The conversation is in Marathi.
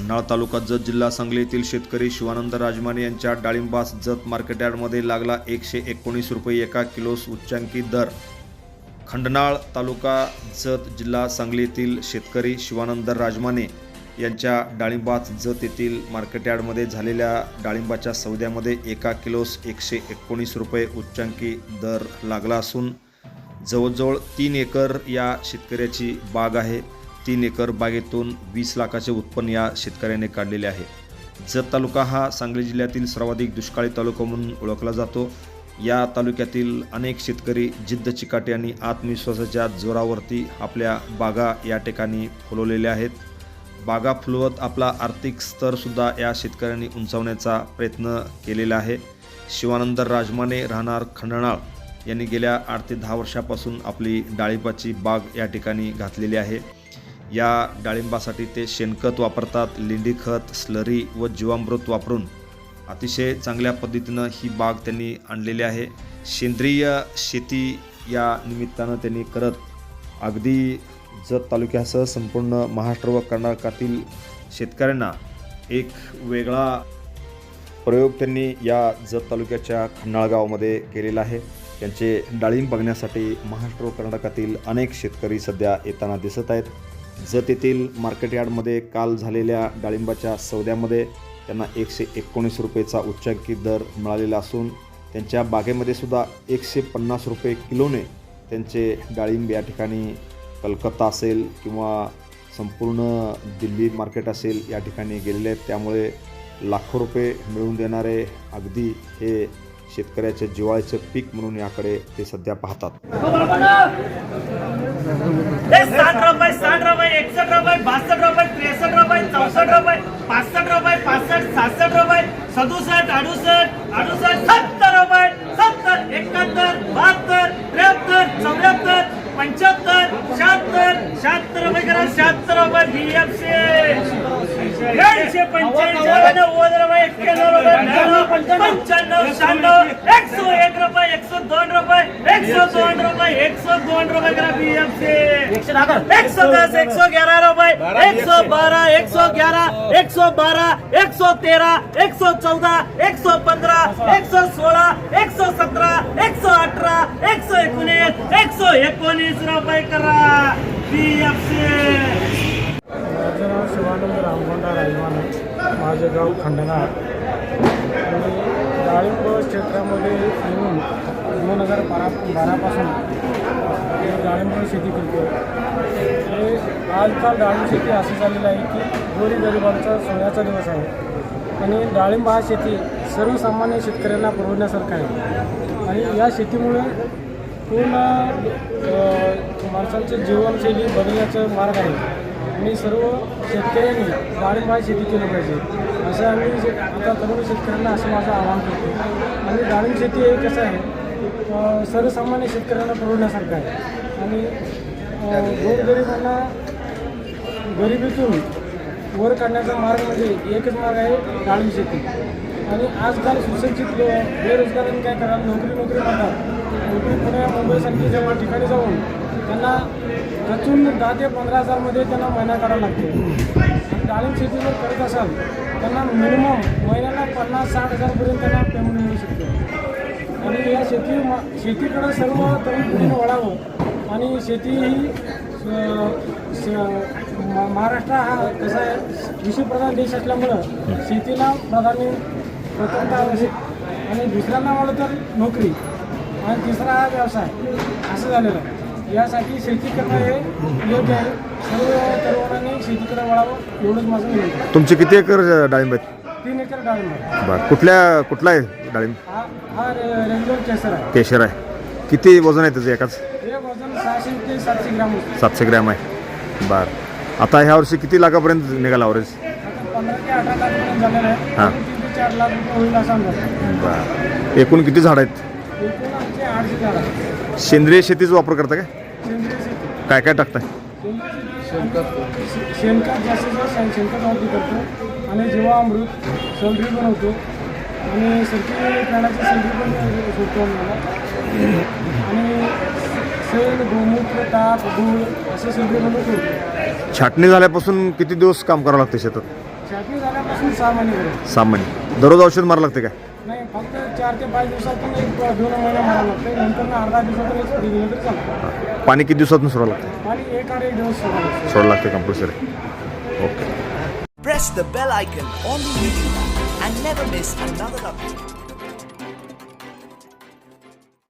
खंडाळ तालुका जत जिल्हा सांगली येथील शेतकरी शिवानंद राजमाने यांच्या डाळिंबास जत मार्केट यार्डमध्ये लागला एकशे एकोणीस रुपये एका किलोस उच्चांकी दर. खंडनाळ तालुका जत जिल्हा सांगली येथील शेतकरी शिवानंद राजमाने यांच्या डाळिंबात जत येथील मार्केट यार्डमध्ये झालेल्या डाळिंबाच्या सौद्यामध्ये एका किलोस एकशे एकोणीस रुपये उच्चांकी दर लागला असून जवळजवळ तीन एकर या शेतकऱ्याची बाग आहे. तीन एकर बागेतून वीस लाखाचे उत्पन्न या शेतकऱ्याने काढलेले आहे. जत तालुका हा सांगली जिल्ह्यातील सर्वाधिक दुष्काळी तालुका म्हणून ओळखला जातो. या तालुक्यातील अनेक शेतकरी जिद्द चिकाटी आणि आत्मविश्वासाच्या जोरावरती आपल्या बागा या ठिकाणी फुलवलेल्या आहेत. बागा फुलवत आपला आर्थिक स्तरसुद्धा या शेतकऱ्यांनी उंचावण्याचा प्रयत्न केलेला आहे. शिवानंद राजमाने राहणार खंडणाळ यांनी गेल्या आठ ते दहा वर्षापासून आपली डाळिंबाची बाग या ठिकाणी घातलेली आहे. या डाळिंबासाठी ते शेणखत वापरतात लेंडी खत स्लरी व जीवामृत वापरून. अतिशय चांगल्या पद्धतीनं ही बाग त्यांनी आणलेली आहे. सेंद्रिय शेती या निमित्तानं त्यांनी करत अगदी जत तालुक्यासह संपूर्ण महाराष्ट्र व कर्नाटकातील शेतकऱ्यांना एक वेगळा प्रयोग त्यांनी या जत तालुक्याच्या खन्नाळगावमध्ये केलेला आहे. त्यांचे डाळिंब बघण्यासाठी महाराष्ट्र व कर्नाटकातील अनेक शेतकरी सध्या येताना दिसत आहेत. जत येथील मार्केट यार्डमध्ये काल झालेल्या डाळिंबाच्या सौद्यामध्ये त्यांना एकशे एकोणीस रुपयेचा उच्चांकी दर मिळालेला असून त्यांच्या बागेमध्ये सुद्धा एकशे पन्नास रुपये किलोने त्यांचे डाळिंब या ठिकाणी कलकत्ता असेल किंवा संपूर्ण दिल्ली मार्केट असेल या ठिकाणी गेलेले आहेत. त्यामुळे लाखो रुपये मिळवून देणारे अगदी हे शेतकऱ्याचे जिवाळ्याचे पीक म्हणून याकडे ते सध्या पाहतात. साठ रुपये साठ रुपये एकसष्ट रुपये बासष्ट रुपये त्रेसष्ट रुपये चौसष्ट रुपये पासष्ट रुपये पासष्ट सहासष्ट रुपये सदुसष्ट अडुसष्ट अडुसष्ट सत्तर रुपये सत्तर एकाहत्तर बहात्तर त्र्याहत्तर चौऱ्याहत्तर पंच्याहत्तर शहात्तर शहात्तर रुपये करा शहात्तर रुपये पंच्याऐंशी नव्वद रुपये एक्क्याण्णव पंच्याण्णव शहाण्णव एकशे एक रुपये एकशे दोन रुपये एकशे दोन रुपये एकशे दोन रुपये करा बीएफसी एकशे दस एकशे ग्यारह रुपये एक सौ बारह एक सौ ग्यारह एक सौ बारह एक सौ तेरह एक सौ चौदह एक सौ पंधरा एक सौ सोळा एक सौ सतरा एक सौ अठरा एक सौ एकोणीस एक सौ एकोणीस रुपये करा बीएफसी माझं नाव शिवानंद रामगोंडा राजमान माझं गाव खंडनाळ आणि डाळिंब क्षेत्रामध्ये येऊन दोन हजार बारा बारापासून डाळिंब शेती करतो आणि आजकाल डाळिंब शेती असं झालेलं आहे की गोरी गरिबांचा सोन्याचा दिवस आहे. आणि डाळिंब हा शेती सर्वसामान्य शेतकऱ्यांना परवडण्यासारखा आहे. आणि या शेतीमुळे पूर्ण अ, माणसांचं जीवनशैली बदलण्याचा मार्ग आहे. आणि सर्व शेतकऱ्यांनी डाळिंब शेती केली पाहिजे. असं आम्ही जे- आता तरुण शेतकऱ्यांना असं माझं आवाहन करतो. आणि डाळिंब शेती हे कसं आहे सर्वसामान्य शेतकऱ्यांना परवडण्यासारखं आहे. आणि गोरगरिबांना गरिबीतून वर काढण्याचा मार्ग म्हणजे एकच मार्ग आहे डाळिंब शेती. आणि आजकाल सुशिक्षित बेरोजगारांनी काय करा नोकरी नोकरी म्हणतात नोकरी पुणे मुंबईसारखी जेव्हा ठिकाणी जाऊन त्यांना खचून दहा ते पंधरा हजारमध्ये त्यांना महिना करावा लागतो. आणि डाळिंब शेती जर करत असाल त्यांना मिनिमम महिन्याला पन्नास साठ हजारपर्यंत त्यांना पेमेंट मिळू शकतो. आणि या शेती शेतीकडं सर्व तरुण पिढीनं वळावं. आणि शेती ही स- महाराष्ट्र हा कसा आहे कृषीप्रधान देश असल्यामुळं शेतीला प्राधान्य प्रथमता आणि दुसऱ्यांना म्हणलं तर नोकरी. आणि तिसरा हा व्यवसाय. असं झालेलं आहे. यासाठी शेती करणं हे योग्य आहे सर्व तरुणांनी शेतीकडे वळावं एवढंच माझं विनंती आहे. तुमचे किती एकर डाळिंब आहेत? तीन एकर डाळिंब आहे. बरं कुठल्या कुठला आहे डाळिंब? हा हा रे- रेंजर केसर आहे. केशर आहे. किती वजन आहे त्याचं एकाच? हे वजन सहाशे ते सातशे ग्राम होतं. सातशे ग्रॅम आहे. बरं. आता ह्या वर्षी किती लाखापर्यंत निघाला अवरेज आता पंधरा ते अठरा लाखपर्यंत झालेलं आहे. हां. तीन ते चार लाख रुपये होईल असं अंदाज आहे. बरं. एकूण किती झाडं आहेत? एकूण आमचे आठशे झाड आहे सेंद्रिय शेतीचा वापर करता काय? सेंद्रिय शेती काय काय टाकताय? शेणखत शेणखत जास्तीत जास्त शेण- शेणखत वापरू करतो. आणि जीवामृत सेंद्री बनवतो आणि प्राण्याची पण सोडतो आम्हाला. आणि शेण गोमूत्र गूळ असं छाटणी झाल्यापासून किती दिवस काम करावं लागतं शेतात? छाटणी झाल्यापासून सहा महिने. झाले सामान्य दररोज औषध मारावं लागते काय? नाही फक्त चार ते पाच दिवसातून एक दोन महिना मारावं लागते. नंतर ना अर्धा दिवसातून एक स्प्रे दिलं तरी चालतं पाणी किती दिवसातून सोडावं लागते? आणि एक आठ एक दिवस सोडावं लागतं. सोडावं लागते compulsory okay Press the bell icon on the YouTube and never miss another update.